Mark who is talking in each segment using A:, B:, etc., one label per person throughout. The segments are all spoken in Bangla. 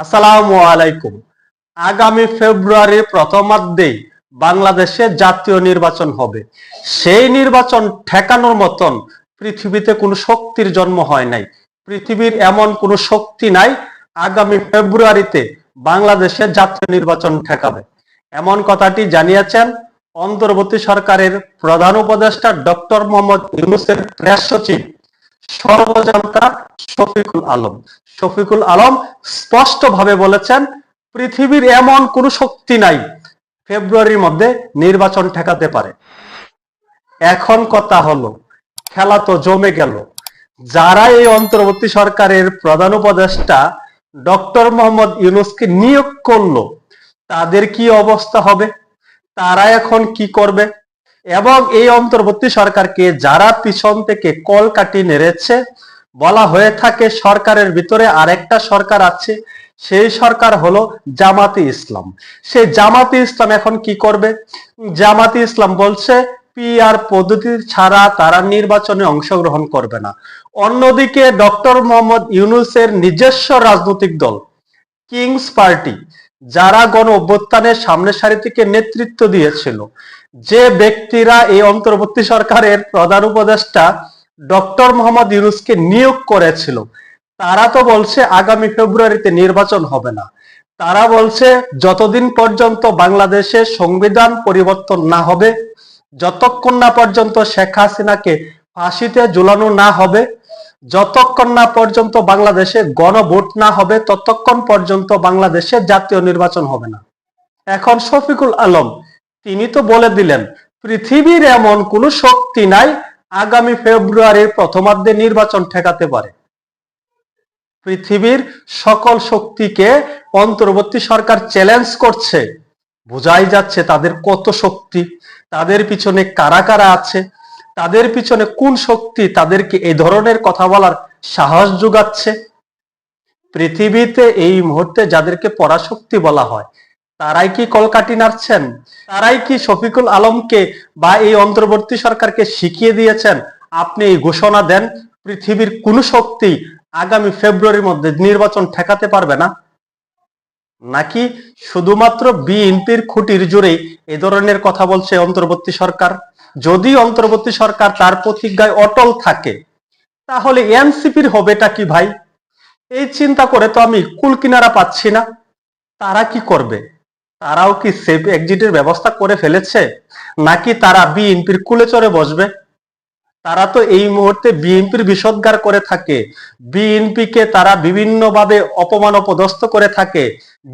A: আসসালামু আলাইকুম। আগামী ফেব্রুয়ারির প্রথমার্ধেই বাংলাদেশে জাতীয় নির্বাচন হবে। সেই নির্বাচন ঠেকানোর মতন পৃথিবীতে কোনো শক্তির জন্ম হয় নাই। পৃথিবীর এমন কোনো শক্তি নাই আগামী ফেব্রুয়ারিতে বাংলাদেশে জাতীয় নির্বাচন ঠেকাবে। এমন কথাটি জানিয়েছেন অন্তর্বর্তী সরকারের প্রধান উপদেষ্টা ডক্টর মোহাম্মদ ইউনুসের প্রেস সচিব। সর্বজনতা শফিকুল আলম। শফিকুল আলম স্পষ্টভাবে বলেছেন, পৃথিবীর এমন কোন শক্তি নাই ফেব্রুয়ারির মধ্যে নির্বাচন ঠেকাতে পারে। এখন কথা হলো, খেলা তো জমে গেল। যারা এই অন্তর্বর্তী সরকারের প্রধান উপদেষ্টা ডক্টর মোহাম্মদ ইউনুসকে নিয়োগ করল, তাদের কি অবস্থা হবে? তারা এখন কি করবে? এবং এই অন্তর্বর্তী সরকারকে যারা পিছন থেকে কল কাটি নেড়েছে, বলা হয়ে থাকে সরকারের ভিতরে আরেকটা সরকার আছে, সেই সরকার হলো জামাতি ইসলাম। সেই জামাতি ইসলাম এখন কি করবে? জামাতি ইসলাম বলছে, পিআর পদ্ধতি ছাড়া তারা নির্বাচনে অংশগ্রহণ করবে না। অন্যদিকে ডক্টর মোহাম্মদ ইউনুসের নিজস্ব রাজনৈতিক দল, কিংস পার্টি যারা গণ অভ্যুত্থানের সামনের সারি থেকে নেতৃত্ব দিয়েছিল, যে ব্যক্তিরা এই অন্তর্বর্তী সরকারের প্রধান উপদেষ্টা ডক্টর মোহাম্মদ ইউনুসকে নিয়োগ করেছিল, তারা তো বলছে আগামী ফেব্রুয়ারিতে নির্বাচন হবে না। তারা বলছে যতদিন পর্যন্ত বাংলাদেশে সংবিধান পরিবর্তন না হবে, যতক্ষণ না পর্যন্ত শেখ হাসিনাকে ফাঁসিতে ঝুলানো না হবে যতক্ষণ না পর্যন্ত বাংলাদেশে গণভোট না হবে, ততক্ষণ পর্যন্ত বাংলাদেশে জাতীয় নির্বাচন হবে না। এখন শফিকুল আলম, তিনি তো বলে দিলেন, পৃথিবীর এমন কোন শক্তি নাই আগামী ফেব্রুয়ারির প্রথমার্ধে নির্বাচন ঠেকাতে পারে। পৃথিবীর সকল শক্তিকে অন্তর্বর্তী সরকার চ্যালেঞ্জ করছে। বোঝাই যাচ্ছে তাদের কত শক্তি, তাদের পিছনে কারা কারা আছে তাদের পিছনে কোন শক্তি তাদেরকে এই ধরনের কথা বলার সাহস যোগাচ্ছে? পৃথিবীতে এই মুহূর্তে যাদেরকে পরাশক্তি বলা হয়, তারাই কি কলকাটি নাড়ছেন? তারাই কি শফিকুল আলমকে বা এই অন্তর্বর্তী সরকারকে শিখিয়ে দিয়েছেন? আপনি এই ঘোষণা দেন, পৃথিবীর কোন শক্তি আগামী ফেব্রুয়ারির মধ্যে নির্বাচন ঠেকাতে পারবে না। নাকি শুধুমাত্র বিএনপির খুঁটির জোরে এ ধরনের কথা বলছে অন্তর্বর্তী সরকার? যদি অন্তর্বর্তী সরকার তার প্রতিজ্ঞায় অটল থাকে, তাহলে এনসিপির হবেটা কি ভাই? এই চিন্তা করে তো আমি কুল কিনারা পাচ্ছি না। তারা কি করবে? তারাও কি সেফ এক্সিটের ব্যবস্থা করে ফেলেছে? নাকি তারা বিএনপির কুলে চড়ে বসবে? তারা তো এই মুহূর্তে বিএনপির বিষদগার করে থাকে। বিএনপিকে তারা বিভিন্নভাবে অপমান অপদস্থ করে থাকে।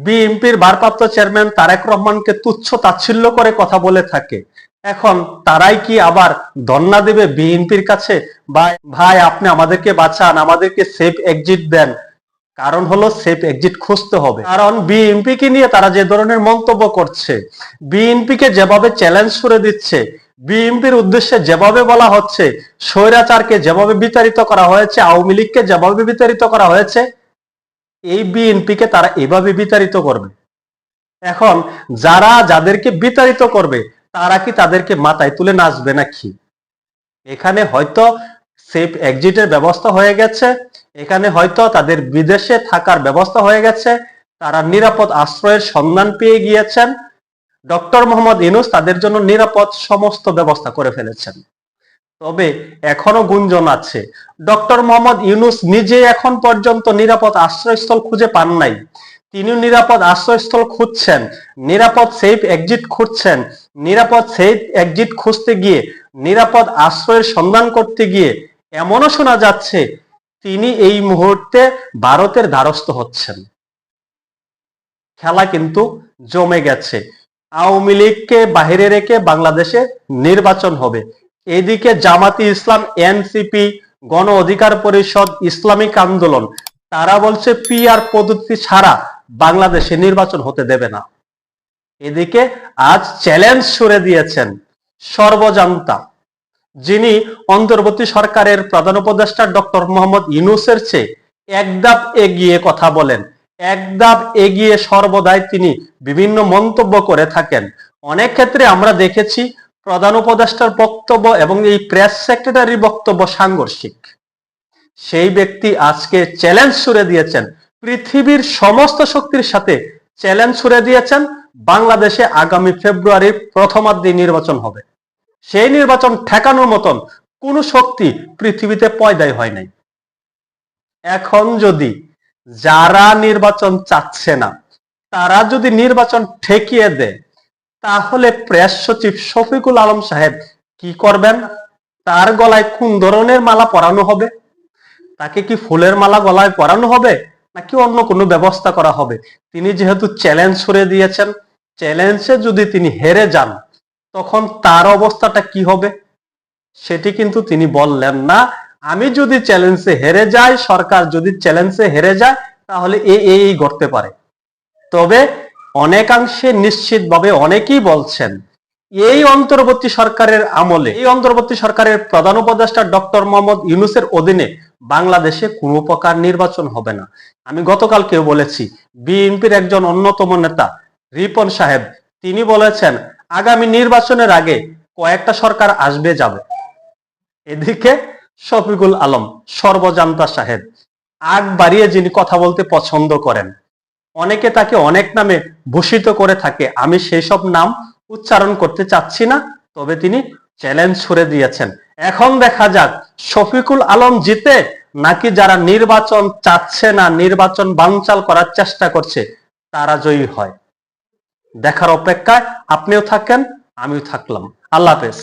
A: বিএনপির ভারপ্রাপ্ত চেয়ারম্যান তারেক রহমানকে তুচ্ছ তাচ্ছিল্য করে কথা বলে থাকে। এখন তারাই কি আবার ধন্না দেবে বিএনপির কাছে? ভাই ভাই, আপনি আমাদেরকে বাঁচান, আমাদেরকে সেফ এক্সিট দেন। কারণ হলো সেফ এক্সিট খুঁজতে হবে। কারণ বিএনপি কে নিয়ে তারা যে ধরনের মন্তব্য করছে বিএনপি কে যেভাবে চ্যালেঞ্জ করে দিচ্ছে বিএনপির উদ্দেশ্যে যেভাবে বলা হচ্ছে, স্বৈরাচারকে যেভাবে বিতাড়িত করা হয়েছে, আওয়ামী লীগকে যেভাবে বিতাড়িত করা হয়েছে, এই বিএনপি কে তারা এভাবে বিতাড়িত করবে। এখন যারা যাদেরকে বিতাড়িত করবে, তারা কি তাদেরকে মাথায় তুলে নাচবে নাকি? এখানে হয়তো সেফ এক্সিটের ব্যবস্থা হয়ে গেছে, এখানে হয়তো তাদের বিদেশে থাকার ব্যবস্থা হয়ে গেছে, তারা নিরাপদ আশ্রয়ের সন্ধান পেয়ে গিয়েছেন ডক্টর মোহাম্মদ ইনুস তাদের জন্য নিরাপদ সমস্ত ব্যবস্থা করে ফেলেছেন। তবে এখনও গুঞ্জন আছে, ডক্টর মোহাম্মদ ইউনুস নিজে এখন পর্যন্ত নিরাপদ আশ্রয়স্থল খুঁজে পান নাই। তিনি নিরাপদ আশ্রয়স্থল খুঁজছেন, নিরাপদ সেফ এক্সিট খুঁজছেন, নিরাপদ সেফ এক্সিট খুঁজতে গিয়ে, নিরাপদ আশ্রয়ের সন্ধান করতে গিয়ে, এমনও শোনা যাচ্ছে তিনি এই মুহূর্তে ভারতের দ্বারস্থ হচ্ছেন। খেলা কিন্তু জমে গেছে আওয়ামী লীগকে বাহিরে রেখে বাংলাদেশে নির্বাচন হবে। এদিকে জামাতি ইসলাম, এনসিপি, গণ অধিকার পরিষদ, ইসলামিক আন্দোলন, তারা বলছে পিআর পদ্ধতি ছাড়া বাংলাদেশে নির্বাচন হতে দেবে না। এদিকে আজ চ্যালেঞ্জ ছুড়ে দিয়েছেন সর্বজনতা, যিনি অন্তর্বর্তী সরকারের প্রধান উপদেষ্টা ডক্টর মোহাম্মদ ইউনুসের চেয়ে একদাপ এগিয়ে কথা বলেন। একদাপ এগিয়ে সর্বদাই তিনি বিভিন্ন মন্তব্য করে থাকেন। অনেক ক্ষেত্রে আমরা দেখেছি প্রধান উপদেষ্টার বক্তব্য এবং এই প্রেস সেক্রেটারির বক্তব্য সাংঘর্ষিক। সেই ব্যক্তি আজকে চ্যালেঞ্জ ছুড়ে দিয়েছেন। পৃথিবীর সমস্ত শক্তির সাথে চ্যালেঞ্জ ছুড়ে দিয়েছেন, বাংলাদেশে আগামী ফেব্রুয়ারির প্রথমার্ধে নির্বাচন হবে। সেই নির্বাচন ঠেকানোর মতন কোন শক্তি পৃথিবীতে পয়দাই হয় নাই। এখন যদি যারা নির্বাচন চাচ্ছে না, তারা যদি নির্বাচন ঠেকিয়ে দেয়, তাহলে প্রেস সচিব শফিকুল আলম সাহেব কি করবেন? তার গলায় কোন ধরনের মালা পরানো হবে? তাকে কি ফুলের মালা গলায় পরানো হবে? নাকি অন্য কোনো ব্যবস্থা করা হবে? তিনি যেহেতু চ্যালেঞ্জ ছুড়ে দিয়েছেন, চ্যালেঞ্জে যদি তিনি হেরে যান, তখন তার অবস্থাটা কি হবে? সেটি কিন্তু তিনি বললেন না। আমি যদি চ্যালেঞ্জে হেরে যাই, সরকার যদি চ্যালেঞ্জে হেরে যায়, তাহলে এই এই ঘটতে পারে। তবে অনেকাংশে নিশ্চিতভাবে অনেকেই বলছেন, এই অন্তর্বর্তী সরকারের আমলে, এই অন্তর্বর্তী সরকারের প্রধান উপদেষ্টা ডক্টর মোহাম্মদ ইউনুসের অধীনে বাংলাদেশে কোনো প্রকার নির্বাচন হবে না। আমি গতকালকেও বলেছি, বিএনপির একজন অন্যতম নেতা, রিপন সাহেব, তিনি বলেছেন, আগামী নির্বাচনের আগে কয়েকটা সরকার আসবে যাবে। এদিকে শফিকুল আলম, সর্বজান্তা সাহেব। আগ বাড়িয়ে যিনি কথা বলতে পছন্দ করেন, অনেকে তাকে অনেক নামে ভূষিত করে থাকে। আমি সেই সব নাম উচ্চারণ করতে চাচ্ছি না, তবে তিনি চ্যালেঞ্জ ছুড়ে দিয়েছেন। এখন দেখা যাক, শফিকুল আলম জিতে নাকি যারা নির্বাচন চাচ্ছে না, নির্বাচন বানচাল করার চেষ্টা করছে, তারা জয়ী হয়। দেখার অপেক্ষায় আপনিও থাকেন, আমিও থাকলাম। আল্লাহ হাফেজ।